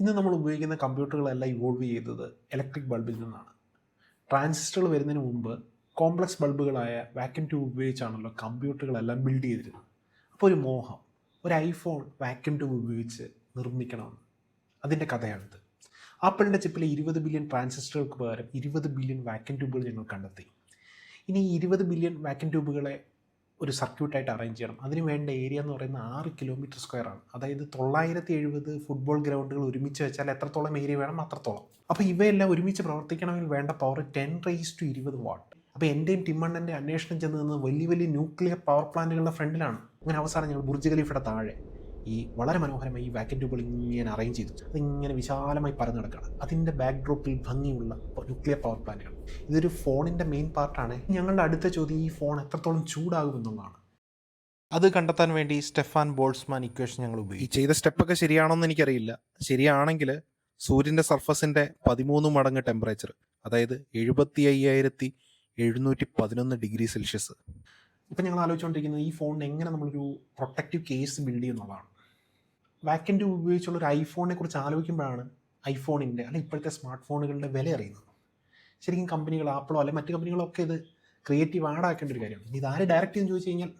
ഇന്ന് നമ്മൾ ഉപയോഗിക്കുന്ന കമ്പ്യൂട്ടറുകളെല്ലാം ഇവോൾവ് ചെയ്തത് ഇലക്ട്രിക് ബൾബിൽ നിന്നാണ്. ട്രാൻസിസ്റ്ററുകൾ വരുന്നതിന് മുമ്പ് കോംപ്ലക്സ് ബൾബുകളായ വാക്യൂം ട്യൂബ് ഉപയോഗിച്ചാണല്ലോ കമ്പ്യൂട്ടറുകളെല്ലാം ബിൽഡ് ചെയ്തിരുന്നത്. അപ്പോൾ ഒരു മോഹം ഒരു ഐഫോൺ വാക്യൂം ട്യൂബ് ഉപയോഗിച്ച് നിർമ്മിക്കണമെന്ന് അതിന്റെ കഥയാണിത്. ആപ്പിളിന്റെ ചിപ്പിലെ ഇരുപത് ബില്യൺ ട്രാൻസിസ്റ്ററുകൾക്ക് പകരം ഇരുപത് ബില്യൺ വാക്യൂം ട്യൂബുകൾ ഞങ്ങൾ കണ്ടെത്തി. ഇനി ഈ ഇരുപത് ബില്യൺ വാക്യൂം ട്യൂബുകളെ ഒരു സർക്യൂട്ടായിട്ട് അറേഞ്ച് ചെയ്യണം. അതിന് വേണ്ട ഏരിയ എന്ന് പറയുന്നത് ആറ് കിലോമീറ്റർ സ്ക്വയർ ആണ്. അതായത് തൊള്ളായിരത്തി എഴുപത് ഫുട്ബോൾ ഗ്രൗണ്ടുകൾ ഒരുമിച്ച് വെച്ചാൽ എത്രത്തോളം ഏരിയ വേണം അത്രത്തോളം. അപ്പോൾ ഇവയെല്ലാം ഒരുമിച്ച് പ്രവർത്തിക്കണമെങ്കിൽ വേണ്ട പവർ ടെൻ റേസ് ടു ഇരുപത് വാട്ട് അപ്പോൾ എന്റെയും ടിമ്മണ്ണന്റെ അന്വേഷണം ചെന്ന് നിന്ന് വലിയ വലിയ ന്യൂക്ലിയർ പവർ പ്ലാന്റുകളുടെ ഫ്രണ്ടിലാണ് അങ്ങനെ അവസാനം ഞങ്ങൾ ബുർജ് ഖലീഫയുടെ താഴെ. ഈ വളരെ മനോഹരമായി ഈ വാക്കൻ ട്യൂബുകൾ ഇങ്ങനെ അറേഞ്ച് ചെയ്തു. അതിങ്ങനെ വിശാലമായി പറഞ്ഞു കിടക്കുകയാണ് അതിന്റെ ബാക്ക്ഡ്രോപ്പിൽ ഭംഗിയുള്ള ന്യൂക്ലിയർ പവർ പ്ലാന്റുകൾ ഇതൊരു ഫോണിന്റെ മെയിൻ പാർട്ടാണ് ഞങ്ങളുടെ അടുത്ത ചോദ്യം ഈ ഫോൺ എത്രത്തോളം ചൂടാകുമെന്നുള്ളതാണ് അത് കണ്ടെത്താൻ വേണ്ടി സ്റ്റെഫാൻ ബോൾസ്മാൻ ഇക്വേഷൻ ഞങ്ങൾ ഈ ഉപയോഗിച്ചു ചെയ്ത സ്റ്റെപ്പൊക്കെ ശരിയാണോന്ന് എനിക്കറിയില്ല. ശരിയാണെങ്കിൽ സൂര്യന്റെ സർഫസിന്റെ പതിമൂന്ന് മടങ്ങ് ടെമ്പറേച്ചർ അതായത് എഴുപത്തി അയ്യായിരത്തി എഴുന്നൂറ്റി പതിനൊന്ന് ഡിഗ്രി സെൽഷ്യസ് ഇപ്പം ഞങ്ങൾ ആലോചിച്ചുകൊണ്ടിരിക്കുന്നത് ഈ ഫോണിന് എങ്ങനെ നമ്മളൊരു പ്രൊട്ടക്റ്റീവ് കേസ് ബിൽഡ് ചെയ്യുന്നതാണ് വാക്കൻ ട്യൂബ് ഉപയോഗിച്ചുള്ള ഒരു ഐഫോണിനെ കുറിച്ച് ആലോചിക്കുമ്പോഴാണ് ഐഫോണിന്റെ അല്ലെങ്കിൽ ഇപ്പോഴത്തെ സ്മാർട്ട് ഫോണുകളുടെ വില അറിയുന്നത്. ശരിക്കും കമ്പനികൾ ആപ്പിളോ അല്ലെങ്കിൽ മറ്റ് കമ്പനികളോ ഒക്കെ ഇത് ക്രിയേറ്റീവ് ആഡ് ആക്കേണ്ട ഒരു കാര്യമാണ്. ഇനി ഇതാരെ ഡയറക്റ്റ് എന്ന് ചോദിച്ചു കഴിഞ്ഞാൽ